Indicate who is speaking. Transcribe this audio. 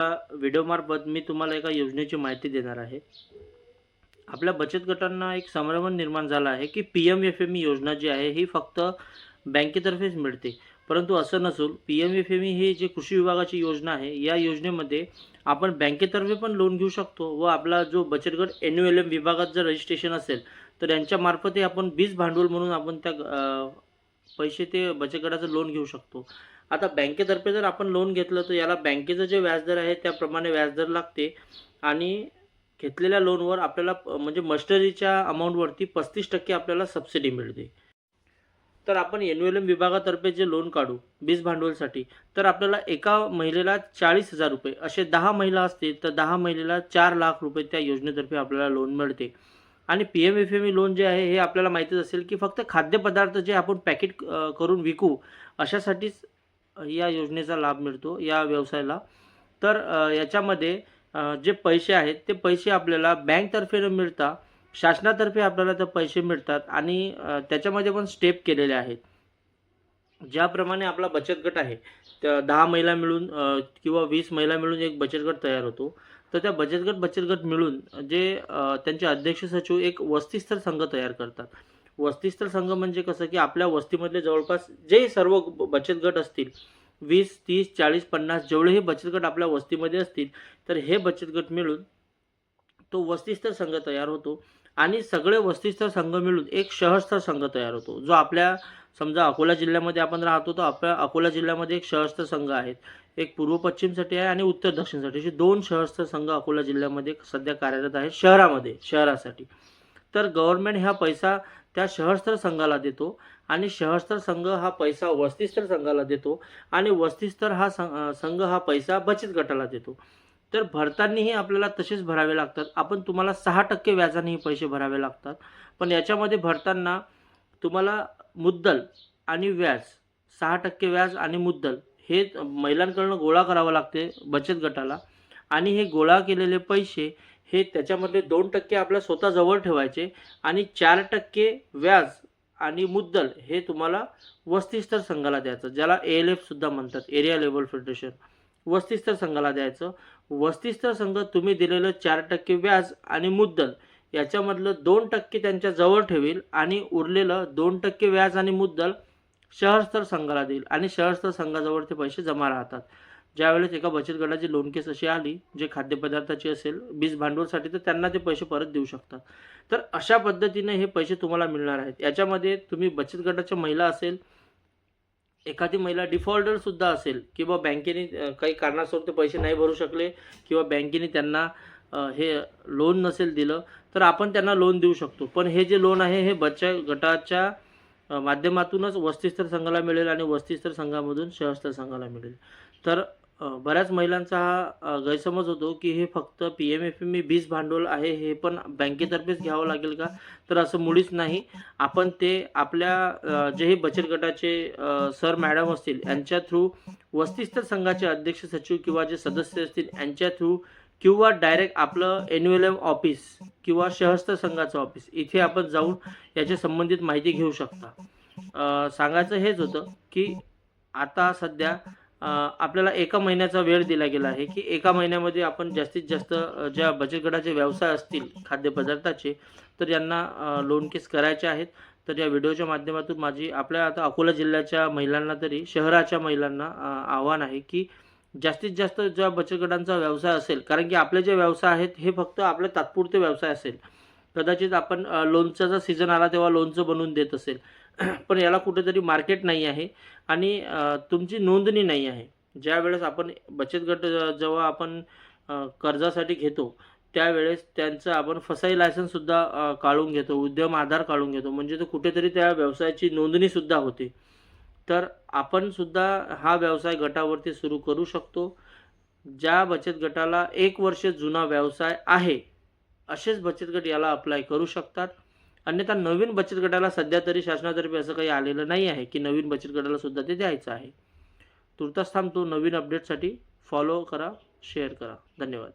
Speaker 1: व्हिडिओमार्फत मी तुम्हाला एका योजनेची माहिती देणार आहे. आपल्या बचत गटांना एक संभ्रमण निर्माण झाला आहे की P M F M E योजना जी आहे ही फक्त बँकेतर्फेच मिळते. परंतु असं नसून P M F M E ही जी कृषी विभागाची योजना आहे या योजनेमध्ये आपण बँकेतर्फे पण लोन घेऊ शकतो व आपला जो बचत got an U L M विभागात जर रजिस्ट्रेशन असेल तर यांच्यामार्फतही आपण बीज भांडवल म्हणून आपण त्या पैसे ते बचत गटाचं लोन घेऊ शकतो. आता बँकेतर्फे जर आपण लोन घेतलं तर याला बँकेचं जे व्याजदर आहे त्याप्रमाणे व्याजदर लागते. आणि घेतलेल्या लोनवर आपल्याला प- म्हणजे मस्टरीच्या अमाऊंटवरती पस्तीस टक्के आपल्याला सबसिडी मिळते. तर आपण एन एल एम विभागातर्फे जे लोन काढू बीज भांडवलसाठी तर आपल्याला एका महिलेला चाळीस हजार रुपये असे दहा महिला असतील तर दहा महिलेला चार लाख रुपये त्या योजनेतर्फे आपल्याला लोन मिळते. आणि P M F M E loan जे आहे हे आपल्याला माहितीच असेल की फक्त खाद्यपदार्थ जे आपण पॅकेट करून विकू अशासाठीच या योजनेचा लाभ मिळतो या व्यवसायाला. तर याच्यामध्ये जे पैसे आहेत ते पैसे आपल्याला बँकतर्फे न मिळता शासनातर्फे आपल्याला ते पैसे मिळतात आणि त्याच्यामध्ये पण स्टेप केलेले आहेत. ज्याप्रमाणे आपला बचत गट आहे त्या दहा महिला मिळून किंवा वीस महिला मिळून एक बचत गट तयार होतो. तर त्या बचत गट बचत गट मिळून जे त्यांचे अध्यक्ष सचिव एक वस्तीस्तर संघ तयार करतात. वस्तीस्तर संघ म्हणजे कसं की आपल्या वस्तीमधले जवळपास जे सर्व बचत गट असतील वीस तीस चाळीस पन्नास जेवढे हे बचत गट आपल्या वस्तीमध्ये असतील तर हे बचत गट मिळून तो वस्तीस्तर संघ तयार होतो आणि सगळे वस्तीस्तर संघ मिळून एक शहरस्तर संघ तयार होतो. जो आपल्या समजा अकोला जिल्ह्यामध्ये आपण राहतो तर आपल्या अकोला जिल्ह्यामध्ये एक शहरस्तर संघ आहेत. एक पूर्व पश्चिमसाठी आहे आणि उत्तर दक्षिणसाठी. असे दोन शहरस्तर संघ अकोला जिल्ह्यामध्ये सध्या कार्यरत आहेत शहरामध्ये शहरासाठी. तर गव्हर्नमेंट हा पैसा त्या सहस्त्र संघाला देतो. आणि सहस्त्र संघ हा पैसा वस्तीस्तर संघाला देतो. आणि वस्तीस्तर हा सं- संघ हा पैसा बचत गटाला देतो. तर भरतानाही आपल्याला तसेच भरावे लागतात. आपण तुम्हाला सहा टक्के व्याजानेही पैसे भरावे लागतात. पण याच्यामध्ये भरताना तुम्हाला मुद्दल आणि व्याज सहा टक्के व्याज आणि मुद्दल हे महिलांकडनं गोळा करावं लागते बचत गटाला. आणि हे गोळा केलेले पैसे हे त्याच्यामधले दोन टक्के आपल्या स्वतः जवळ ठेवायचे आणि चार टक्के व्याज आणि मुद्दल हे तुम्हाला वस्तीस्तर संघाला द्यायचं ज्याला ए एल एफसुद्धा म्हणतात एरिया लेवल फेडरेशन वस्तीस्तर संघाला द्यायचं. वस्तीस्तर संघ तुम्ही दिलेलं चार टक्के व्याज आणि मुद्दल याच्यामधलं दोन टक्के त्यांच्या जवळ ठेवील आणि उरलेलं दोन टक्के व्याज आणि मुद्दल शहरस्तर संघाला देईल आणि शहरस्तर संघाजवळ ते पैसे जमा राहतात. ज्यावेळेस एका बचत गटाची लोन केस अशी आली जे खाद्यपदार्थाची असेल बीज भांडवलसाठी तर त्यांना ते पैसे परत देऊ शकतात. तर अशा पद्धतीने हे पैसे तुम्हाला मिळणार आहेत. याच्यामध्ये तुम्ही बचत गटाच्या महिला असेल एखादी महिला डिफॉल्टरसुद्धा असेल किंवा बँकेने काही कारणास्तव ते पैसे नाही भरू शकले किंवा बँकेने त्यांना हे लोन नसेल दिलं तर आपण त्यांना लोन देऊ शकतो. पण हे जे लोन आहे हे बचत गटाच्या माध्यमातूनच वस्तीस्तर संघाला मिळेल आणि वस्तीस्तर संघामधून शहरस्तर संघाला मिळेल. तर बऱ्याच महिलांचा हा गैरसमज होतो की हे फक्त P M F M E बीज भांडवल आहे हे पण बँकेतर्फेच घ्यावं लागेल का? तर असं मुळीच नाही. आपण ते आपल्या जे हे बचत गटाचे सर मॅडम असतील यांच्या थ्रू वस्तीस्तर संघाचे अध्यक्ष सचिव किंवा जे सदस्य असतील यांच्या थ्रू किंवा डायरेक्ट आपलं एन एल एम ऑफिस किंवा शहस्त्र संघाचं ऑफिस इथे आपण जाऊन याच्या संबंधित माहिती घेऊ शकता. सांगायचं हेच होतं की आता सध्या आपल्याला एका महिन्याचा वेळ दिला गेला आहे की एका महिन्यामध्ये आपण जास्तीत जास्त ज्या बचत गटाचे व्यवसाय असतील खाद्यपदार्थाचे तर यांना लोन केस करायचे आहेत. तर या व्हिडिओच्या माध्यमातून माझी आपल्या आता अकोला जिल्ह्याच्या महिलांना तरी शहराच्या महिलांना आव्हान आहे की जास्तीत जास्त ज्या बचत गटांचा व्यवसाय असेल कारण की आपले जे व्यवसाय आहेत हे फक्त आपले तात्पुरते व्यवसाय असेल. कदाचित आपण अ, लोणचा जर सीझन आला तेव्हा लोणचं बनवून देत असेल. पण याला कुठेतरी मार्केट नाही आहे आणि तुमची नोंदणी नाही आहे. ज्या वेळेस आपण बचत गट जेव्हा आपण कर्जासाठी घेतो त्यावेळेस त्यांचं आपण फसाई लायसन्ससुद्धा काढून घेतो उद्यम आधार काढून घेतो. म्हणजे तो कुठेतरी त्या व्यवसायाची नोंदणीसुद्धा होते. तर आपणसुद्धा हा व्यवसाय गटावरती सुरू करू शकतो. ज्या बचत गटाला एक वर्ष जुना व्यवसाय आहे असेच बचत गट याला अप्लाय करू शकतात. अन्यथा नवीन बचत गटाला सध्या तरी शासनातर्फे असं काही आलेलं नाही आहे की नवीन बचत गटाला सुद्धा ते द्यायचं आहे. तुर्तास थांबतो. नवीन अपडेटसाठी फॉलो करा शेअर करा. धन्यवाद.